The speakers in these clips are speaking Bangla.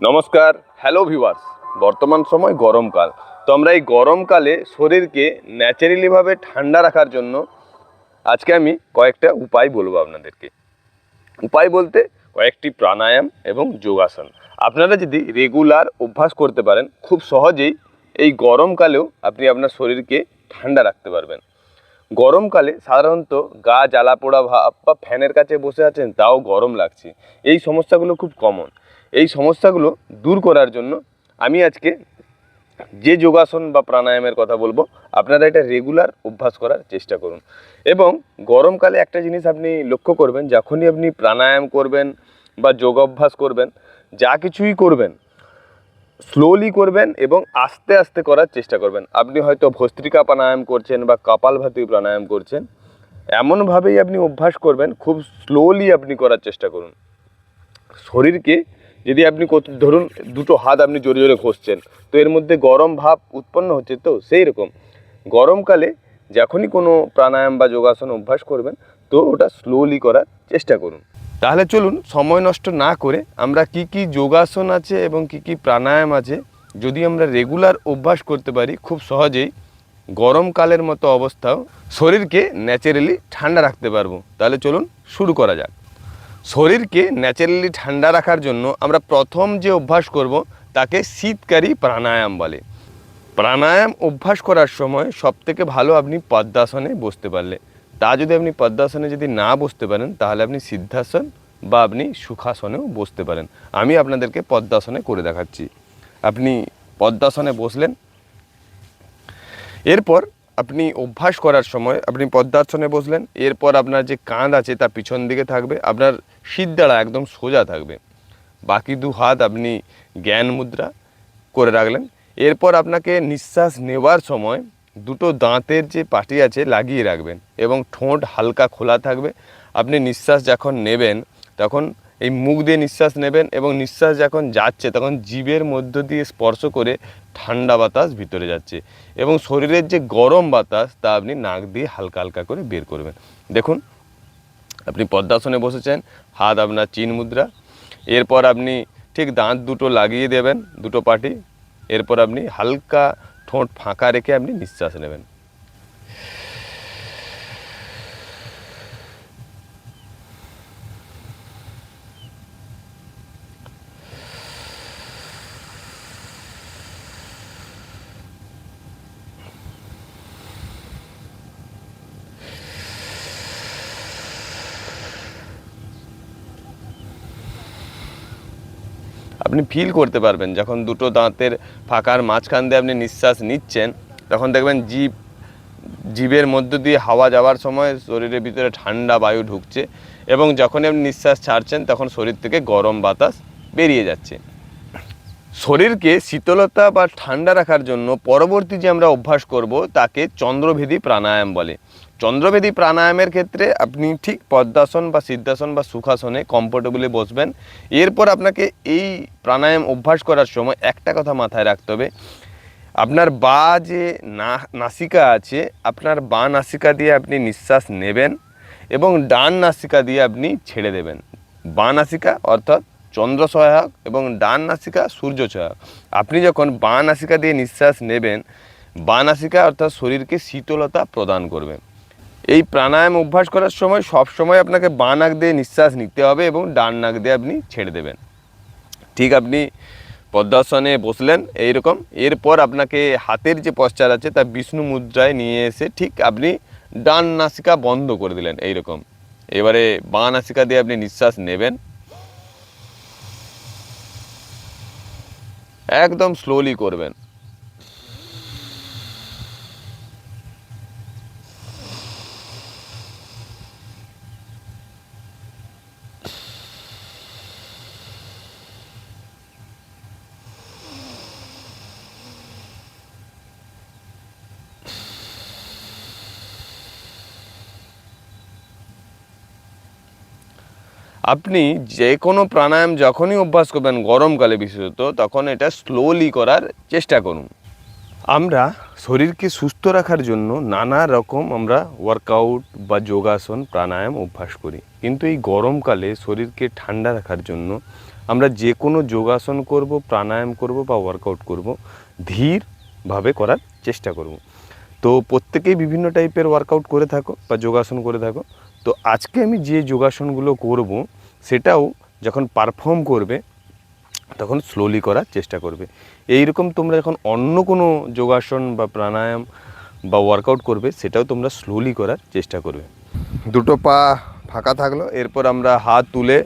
নমস্কার হ্যালো ভিউয়ার্স বর্তমান সময় গরমকাল তো আমরা এই গরমকালে শরীরকে ন্যাচারালিভাবে ঠান্ডা রাখার জন্য আজকে আমি কয়েকটা উপায় বলব আপনাদেরকে। উপায় বলতে কয়েকটি প্রাণায়াম এবং যোগাসন। আপনারা যদি রেগুলার অভ্যাস করতে পারেন, খুব সহজেই এই গরমকালেও আপনি আপনার শরীরকে ঠান্ডা রাখতে পারবেন। গরমকালে সাধারণত গা জ্বালা পোড়া ভাব বা ফ্যানের কাছে বসে আছেন, তাও গরম লাগছে। এই সমস্যাগুলো খুব কমন এই সমস্যাগুলো দূর করার জন্য আমি আজকে যে যোগাসন বা প্রাণায়ামের কথা বলব, আপনারা এটা রেগুলার অভ্যাস করার চেষ্টা করুন। এবং গরমকালে একটা জিনিস আপনি লক্ষ্য করবেন, যখনই আপনি প্রাণায়াম করবেন বা যোগ অভ্যাস করবেন, যা কিছুই করবেন স্লোলি করবেন এবং আস্তে আস্তে করার চেষ্টা করবেন। আপনি হয়তো ভস্ত্রিকা প্রাণায়াম করছেন বা কপালভাতি প্রাণায়াম করছেন, এমনভাবেই আপনি অভ্যাস করবেন, খুব স্লোলি আপনি করার চেষ্টা করুন। শরীরকে যদি আপনি ধরুন দুটো হাত আপনি জোরে জোরে ঘষছেন, তো এর মধ্যে গরম ভাব উৎপন্ন হচ্ছে, তো সেই রকম। গরমকালে যখনই কোনো প্রাণায়াম বা যোগাসন অভ্যাস করবেন, তো ওটা স্লোলি করার চেষ্টা করুন। তাহলে চলুন, সময় নষ্ট না করে আমরা কি কি যোগাসন আছে এবং কি কি প্রাণায়াম আছে, যদি আমরা রেগুলার অভ্যাস করতে পারি, খুব সহজেই গরমকালের মতো অবস্থাও শরীরকে ন্যাচারালি ঠান্ডা রাখতে পারব। তাহলে চলুন, শুরু করা যাক। শরীরকে ন্যাচারালি ঠান্ডা রাখার জন্য আমরা প্রথম যে অভ্যাস করব, তাকে শীতকারী প্রাণায়াম বলে। প্রাণায়াম অভ্যাস করার সময় সব থেকে ভালো আপনি পদ্মাসনে বসতে পারলে। তা যদি আপনি পদ্মাসনে যদি না বসতে পারেন, তাহলে আপনি সিদ্ধাসন বা আপনি সুখাসনেও বসতে পারেন। আমি আপনাদেরকে পদ্মাসনে করে দেখাচ্ছি। আপনি পদ্মাসনে বসলেন। এরপর আপনি অভ্যাস করার সময় আপনি পদ্মাসনে বসলেন, এরপর আপনার যে কাঁধ আছে তা পিছন দিকে থাকবে, আপনার সিদ্ধারা একদম সোজা থাকবে। বাকি দু হাত আপনি জ্ঞান মুদ্রা করে রাখলেন। এরপর আপনাকে নিঃশ্বাস নেওয়ার সময় দুটো দাঁতের যে পাটি আছে লাগিয়ে রাখবেন এবং ঠোঁট হালকা খোলা থাকবে। আপনি নিঃশ্বাস যখন নেবেন, তখন এই মুখ দিয়ে নিঃশ্বাস নেবেন এবং নিঃশ্বাস যখন যাচ্ছে, তখন জীবের মধ্য দিয়ে স্পর্শ করে ঠান্ডা বাতাস ভিতরে যাচ্ছে এবং শরীরের যে গরম বাতাস, তা আপনি নাক দিয়ে হালকা হালকা করে বের করবেন। দেখুন, আপনি পদ্মাসনে বসেছেন, হাত আপনার চিন মুদ্রা, এরপর আপনি ঠিক দাঁত দুটো লাগিয়ে দেবেন দুটো পাটি, এরপর আপনি হালকা ঠোঁট ফাঁকা রেখে আপনি নিঃশ্বাস নেবেন। আপনি ফিল করতে পারবেন। যখন দুটো দাঁতের ফাঁকার মাঝখান দিয়ে আপনি নিঃশ্বাস নিচ্ছেন, তখন দেখবেন জীব জীবের মধ্য দিয়ে হাওয়া যাওয়ার সময় শরীরের ভিতরে ঠান্ডা বায়ু ঢুকছে এবং যখনই আপনি নিঃশ্বাস ছাড়ছেন, তখন শরীর থেকে গরম বাতাস বেরিয়ে যাচ্ছে। শরীরকে শীতলতা বা ঠান্ডা রাখার জন্য পরবর্তী যে আমরা অভ্যাস করব, তাকে চন্দ্রভেদী প্রাণায়াম বলে। চন্দ্রভেদী প্রাণায়ামের ক্ষেত্রে আপনি ঠিক পদ্মাসন বা সিদ্ধাসন বা সুখাসনে কমফোর্টেবলি বসবেন। এরপর আপনাকে এই প্রাণায়াম অভ্যাস করার সময় একটা কথা মাথায় রাখতে হবে। আপনার বা যে না, নাসিকা আছে, আপনার বা নাসিকা দিয়ে আপনি নিঃশ্বাস নেবেন এবং ডান নাসিকা দিয়ে আপনি ছেড়ে দেবেন। বা নাসিকা অর্থাৎ চন্দ্র সহায়ক এবং ডান নাসিকা সূর্য সহায়ক। আপনি যখন বা নাসিকা দিয়ে নিঃশ্বাস নেবেন, বা নাসিকা অর্থাৎ শরীরকে শীতলতা প্রদান করবে। এই প্রাণায়াম অভ্যাস করার সময় সব সময় আপনাকে বাঁ নাক দিয়ে নিঃশ্বাস নিতে হবে এবং ডান নাক দিয়ে আপনি ছেড়ে দেবেন। ঠিক আপনি পদ্মাসনে বসলেন এইরকম, এরপর আপনাকে হাতের যে পশ্চার আছে তা বিষ্ণু মুদ্রায় নিয়ে এসে ঠিক আপনি ডান নাসিকা বন্ধ করে দিলেন এইরকম। এবারে বাঁ নাসিকা দিয়ে আপনি নিঃশ্বাস নেবেন। একদম স্লোলি করবেন। আপনি যে কোনো প্রাণায়াম যখনই অভ্যাস করবেন, গরমকালে বিশেষত, তখন এটা স্লোলি করার চেষ্টা করুন। আমরা শরীরকে সুস্থ রাখার জন্য নানা রকম আমরা ওয়ার্কআউট বা যোগাসন, প্রাণায়াম অভ্যাস করি। কিন্তু এই গরমকালে শরীরকে ঠান্ডা রাখার জন্য আমরা যে কোনো যোগাসন করব, প্রাণায়াম করব বা ওয়ার্কআউট করব, ধীরভাবে করার চেষ্টা করব। তো প্রত্যেকেই বিভিন্ন টাইপের ওয়ার্কআউট করে থাকো বা যোগাসন করে থাকো। তো আজকে আমি যে যোগাসনগুলো করব, সেটাও যখন পারফর্ম করবে, তখন স্লোলি করার চেষ্টা করবে। এই রকম তোমরা যখন অন্য কোনো যোগাসন বা প্রাণায়াম বা ওয়ার্কআউট করবে, সেটাও তোমরা স্লোলি করার চেষ্টা করবে। দুটো পা ফাঁকা থাকল, এরপর আমরা হাত তুলে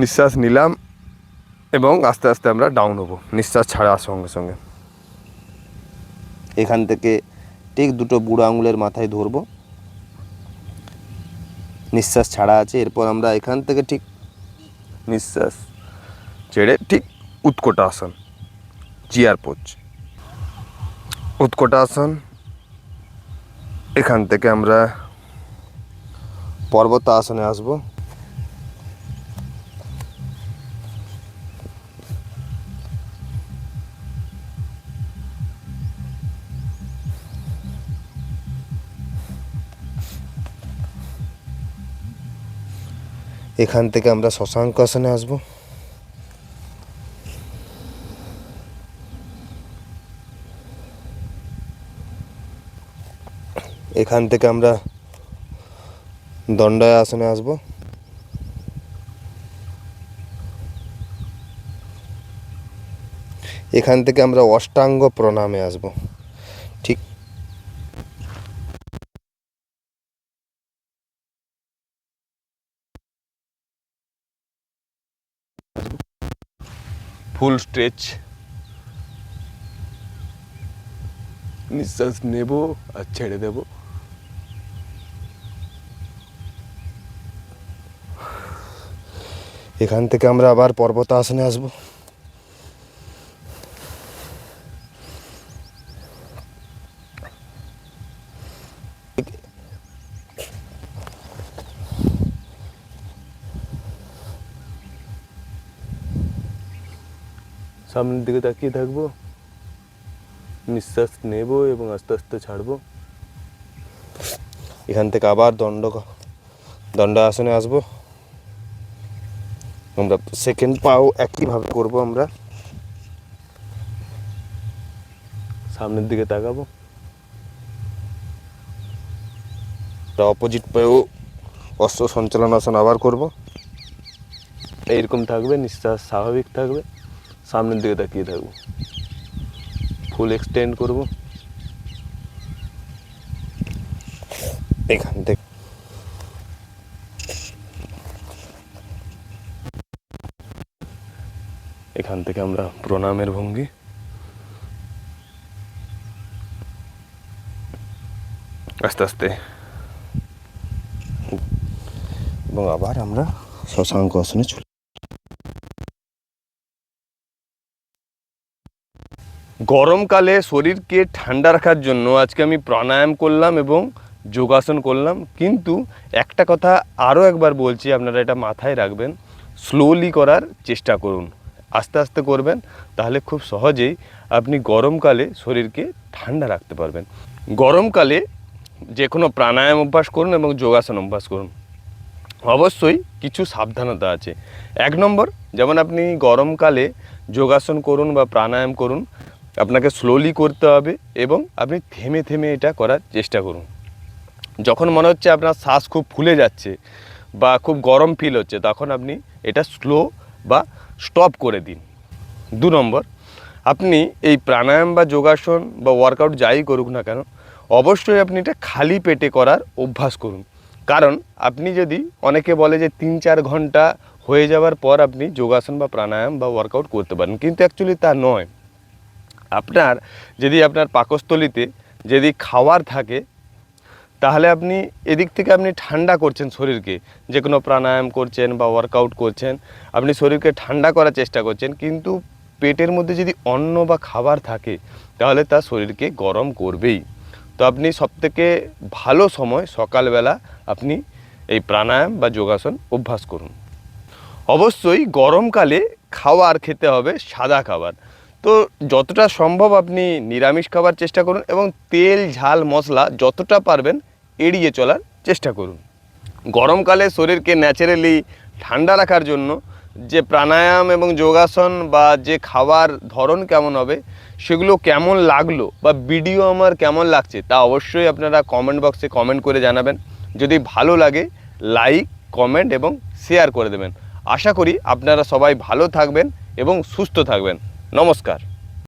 নিঃশ্বাস নিলাম এবং আস্তে আস্তে আমরা ডাউন হব। নিঃশ্বাস ছাড়ার সঙ্গে সঙ্গে। এখান থেকে ঠিক দুটো বুড়ো আঙুলের মাথায় ধরবো। নিঃশ্বাস ছাড়া আছে। এরপর আমরা এখান থেকে ঠিক নিঃশ্বাস ছেড়ে ঠিক উৎকটাসন চিয়ার পোচ। উৎকটাসন, এখান থেকে আমরা পর্বত আসনে আসব। এখান থেকে আমরা শশাঙ্ক আসনে আসব। এখান থেকে আমরা দণ্ডায় আসনে আসব। এখান থেকে আমরা অষ্টাঙ্গ প্রণামে আসব। ঠিক ফুল স্ট্রেচ। নিঃশ্বাস নেব আর ছেড়ে দেব। এখান থেকে আমরা আবার পর্বত আসনে আসব। সামনের দিকে তাকিয়ে থাকব। নিঃশ্বাস নেব এবং আস্তে আস্তে ছাড়বো। এখান থেকে আবার দণ্ড দণ্ড আসনে আসব। আমরা সেকেন্ড পাও একইভাবে করব আমরা। সামনের দিকে তাকাবো। অপোজিট পায়েও অস্ত্র সঞ্চালন আসন আবার করব। এইরকম থাকবে, নিঃশ্বাস স্বাভাবিক থাকবে। সামনের দিকে তাকিয়ে থাকব। ফুল এক্সটেন্ড করব। এখান থেকে। এখান থেকে আমরা প্রণামের ভঙ্গি। আস্তে আস্তে। এবং আবার আমরা শশাঙ্ক আসনে চলে গরমকালে শরীরকে ঠান্ডা রাখার জন্য আজকে আমি প্রাণায়াম করলাম এবং যোগাসন করলাম। কিন্তু একটা কথা আরও একবার বলছি, আপনারা এটা মাথায় রাখবেন স্লোলি করার চেষ্টা করুন, আস্তে আস্তে করবেন, তাহলে খুব সহজেই আপনি গরমকালে শরীরকে ঠান্ডা রাখতে পারবেন। গরমকালে যে কোনো প্রাণায়াম অভ্যাস করুন এবং যোগাসন অভ্যাস করুন। অবশ্যই কিছু সাবধানতা আছে। এক নম্বর, যেমন আপনি গরমকালে যোগাসন করুন বা প্রাণায়াম করুন আপনাকে স্লোলি করতে হবে এবং আপনি থেমে থেমে এটা করার চেষ্টা করুন। যখন মনে হচ্ছে আপনার শ্বাস খুব ফুলে যাচ্ছে বা খুব গরম ফিল হচ্ছে, তখন আপনি এটা স্লো বা স্টপ করে দিন। দু নম্বর, আপনি এই প্রাণায়াম বা যোগাসন বা ওয়ার্কআউট যাই করুক না কেন, অবশ্যই আপনি এটা খালি পেটে করার অভ্যাস করুন। কারণ আপনি যদি অনেকে বলে যে তিন চার ঘণ্টা হয়ে যাওয়ার পর আপনি যোগাসন বা প্রাণায়াম বা ওয়ার্কআউট করতে পারেন, কিন্তু অ্যাকচুয়ালি তা নয়। আপনার যদি আপনার পাকস্থলিতে যদি খাওয়ার থাকে, তাহলে আপনি এদিক থেকে আপনি ঠান্ডা করছেন শরীরকে। যে কোনো প্রাণায়াম করছেন বা ওয়ার্কআউট করছেন, আপনি শরীরকে ঠান্ডা করার চেষ্টা করছেন, কিন্তু পেটের মধ্যে যদি অন্ন বা খাবার থাকে, তাহলে তা শরীরকে গরম করবেই। তো আপনি সবথেকে ভালো সময় সকালবেলা আপনি এই প্রাণায়াম বা যোগাসন অভ্যাস করুন। অবশ্যই গরমকালে খাবার খেতে হবে সাদা খাবার। তো যতটা সম্ভব আপনি নিরামিষ খাবার চেষ্টা করুন এবং তেল, ঝাল, মশলা যতটা পারবেন এড়িয়ে চলার চেষ্টা করুন। গরমকালে শরীরকে ন্যাচারালি ঠান্ডা রাখার জন্য যে প্রাণায়াম এবং যোগাসন বা যে খাবার ধরন কেমন হবে, সেগুলো কেমন লাগল বা ভিডিও আমার কেমন লাগছে তা অবশ্যই আপনারা কমেন্ট বক্সে কমেন্ট করে জানাবেন। যদি ভালো লাগে লাইক কমেন্ট এবং শেয়ার করে দেবেন। আশা করি আপনারা সবাই ভালো থাকবেন এবং সুস্থ থাকবেন। নমস্কার।